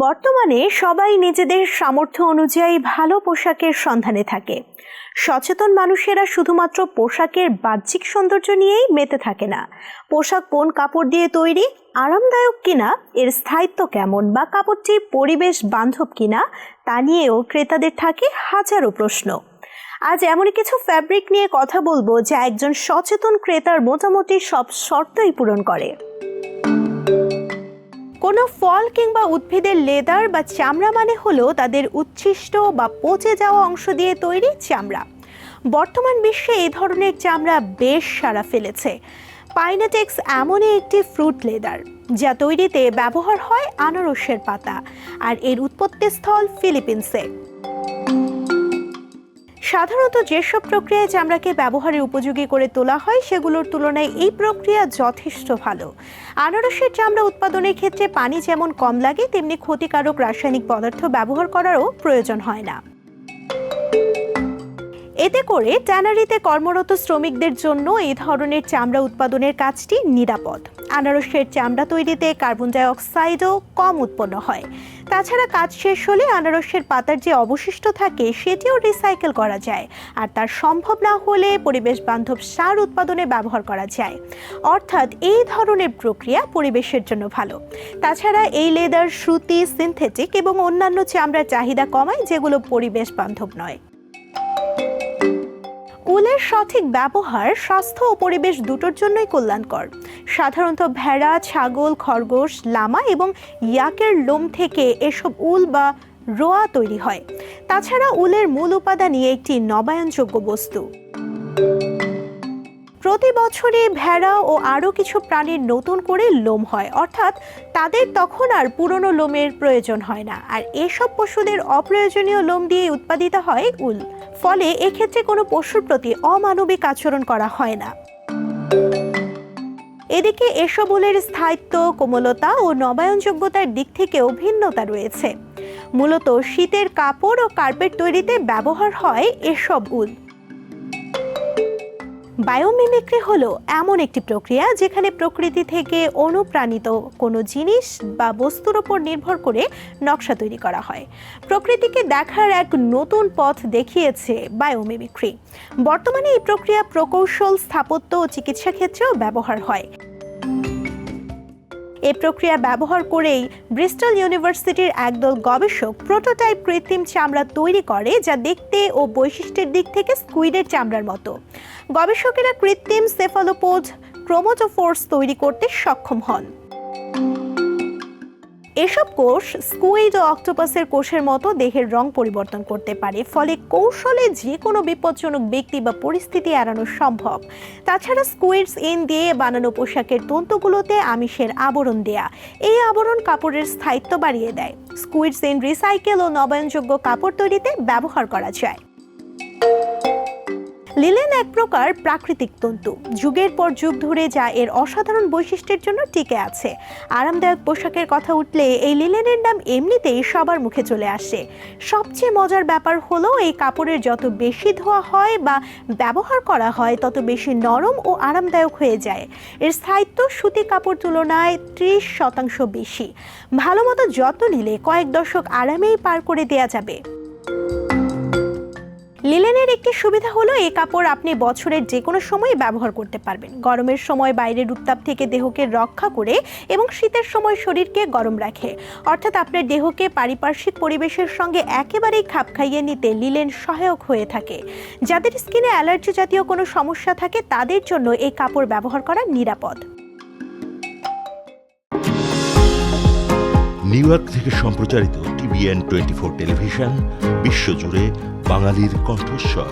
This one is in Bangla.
বর্তমানে সবাই নিজেদের সামর্থ্য অনুযায়ী ভালো পোশাকের সন্ধানে থাকে। সচেতন মানুষেরা শুধুমাত্র পোশাকের বাহ্যিক সৌন্দর্য নিয়েই মেতে থাকে না। পোশাক কোন কাপড় দিয়ে তৈরি, আরামদায়ক কিনা, এর স্থায়িত্ব কেমন বা কাপড়টি পরিবেশ বান্ধব কিনা, তা নিয়েও ক্রেতাদের থাকে হাজারো প্রশ্ন। আজ এমনই কিছু ফ্যাব্রিক নিয়ে কথা বলব যা একজন সচেতন ক্রেতার মোটামুটি সব শর্তই পূরণ করে। কোনো ফল কিংবা উদ্ভিদের লেদার বা চামড়া মানে হলো তাদের উচ্ছিষ্ট বা পচে যাওয়া অংশ দিয়ে তৈরি চামড়া। বর্তমান বিশ্বে এই ধরনের চামড়া বেশ সারা ফেলেছে। পাইনাটেক্স এমনই একটি ফ্রুট লেদার, যা তৈরিতে ব্যবহার হয় আনারসের পাতা, আর এর উৎপত্তিস্থল ফিলিপিন্সে। সাধারণত যেসব প্রক্রিয়ায় চামড়াকে ব্যবহারের উপযোগী করে তোলা হয়, সেগুলোর তুলনায় এই প্রক্রিয়া যথেষ্ট ভালো। আনারসের চামড়া উৎপাদনের ক্ষেত্রে পানি যেমন কম লাগে, তেমনি ক্ষতিকারক রাসায়নিক পদার্থ ব্যবহার করারও প্রয়োজন হয় না। এতে করে ট্যানারিতে কর্মরত শ্রমিকদের জন্য এই ধরনের চামড়া উৎপাদনের কাজটি নিরাপদ। আনারসের চামড়া তৈরিতে কার্বন ডাই অক্সাইডও কম উৎপন্ন হয়। তাছাড়া কাজ শেষ হলে আনারসের পাতার যে অবশিষ্ট থাকে সেটিও রিসাইকেল করা যায় আর তার সম্ভব না হলে পরিবেশ বান্ধব সার উৎপাদনে ব্যবহার করা যায়। অর্থাৎ এই ধরনের প্রক্রিয়া পরিবেশের জন্য ভালো। তাছাড়া এই লেদার, সুতি, সিনথেটিক এবং অন্যান্য চামড়ার চাহিদা কমায় যেগুলো পরিবেশ বান্ধব নয়। উলের সঠিক ব্যবহার, স্বাস্থ্য ও পরিবেশ দুটোর জন্যই কল্যাণকর। সাধারণত ভেড়া, ছাগল, খরগোশ, লামা এবং ইয়াকের লোম থেকে এসব উল বা রোয়া তৈরি হয়। তাছাড়া উলের মূল উপাদানই একটি নবায়নযোগ্য বস্তু। প্রতি বছরে ভেড়া ও আরও কিছু প্রাণীর নতুন করে লোম হয়, অর্থাৎ তাদের তখন আর পুরনো লোমের প্রয়োজন হয় না। আর এসব পশুদের অপ্রয়োজনীয় লোম দিয়ে উৎপাদিত হয় উল। ফলে এক্ষেত্রে কোনো পশুর প্রতি অমানবিক আচরণ করা হয় না। এদিকে এসব উলের স্থায়িত্ব, কোমলতা ও নবায়নযোগ্যতার দিক থেকেও ভিন্নতা রয়েছে। মূলত শীতের কাপড় ও কার্পেট তৈরিতে ব্যবহার হয় এসব উল। বায়োমিমিক্রি হলো এমন একটি প্রক্রিয়া যেখানে প্রকৃতি থেকে অনুপ্রাণিত কোনো জিনিস বা বস্তুর ওপর নির্ভর করে নকশা তৈরি করা হয়। প্রকৃতিকে দেখার এক নতুন পথ দেখিয়েছে বায়োমিমিক্রি। বর্তমানে এই প্রক্রিয়া প্রকৌশল, স্থাপত্য ও চিকিৎসা ক্ষেত্রেও ব্যবহার হয়। এই প্রক্রিয়া ব্যবহার করেই ব্রিস্টল ইউনিভার্সিটির একদল গবেষক প্রোটোটাইপ কৃত্রিম চামড়া তৈরি করে যা দেখতে ও বৈশিষ্ট্যের দিক থেকে স্কুইডের চামড়ার মতো। গবেষকেরা কৃত্রিম সেফালোপোজ ক্রোমোটোফোর্স তৈরি করতে সক্ষম হন। এসব কোষ স্কুইড ও অক্টোপাসের কোষের মতো দেহের রং পরিবর্তন করতে পারে, ফলে কৌশলে যে কোনো বিপজ্জনক ব্যক্তি বা পরিস্থিতি এড়ানো সম্ভব। তাছাড়া স্কুইডস ইন দিয়ে বানানো পোশাকের তন্তুগুলোতে আমিষের আবরণ দেয়া, এই আবরণ কাপড়ের স্থায়িত্ব বাড়িয়ে দেয়। স্কুইডস ইন রিসাইকেল ও নবায়নযোগ্য কাপড় তৈরিতে ব্যবহার করা যায়। লিলেন এক প্রকার প্রাকৃতিক তন্তু। যুগের পর যুগ ধরে যা এর অসাধারণ বৈশিষ্ট্যের জন্য টিকে আছে। আরামদায়ক পোশাকের কথা উঠলে এই লিলেনের নাম এমনিতেই সবার মুখে চলে আসে। সবচেয়ে মজার ব্যাপার হলো এই কাপড়ের যত বেশি ধোয়া হয় বা ব্যবহার করা হয়, তত বেশি নরম ও আরামদায়ক হয়ে যায়। এর স্থায়িত্ব সুতি কাপড় তুলনায় ত্রিশ শতাংশ বেশি। ভালো মতো যত্ন নিলে কয়েক দশক আরামেই পার করে দেয়া যাবে। লিলেনের একটি সুবিধা হলো এই কাপড় আপনি বছরের যে কোনো সময় ব্যবহার করতে পারবেন। গরমের সময় বাইরের উত্তাপ থেকে দেহকে রক্ষা করে এবং শীতের সময় শরীরকে গরম রাখে। অর্থাৎ আপনার দেহকে পারিপার্শ্বিক পরিবেশের সঙ্গে একেবারেই খাপ খাইয়ে নিতে লিলেন সহায়ক হয়ে থাকে। যাদের স্কিনে অ্যালার্জি জাতীয় কোনো সমস্যা থাকে, তাদের জন্য এই কাপড় ব্যবহার করা নিরাপদ। নিউ ইয়র্ক থেকে সম্প্রচারিত টিভিএন টোয়েন্টি ফোর টেলিভিশন বিশ্বজুড়ে বাঙালির কণ্ঠস্বর।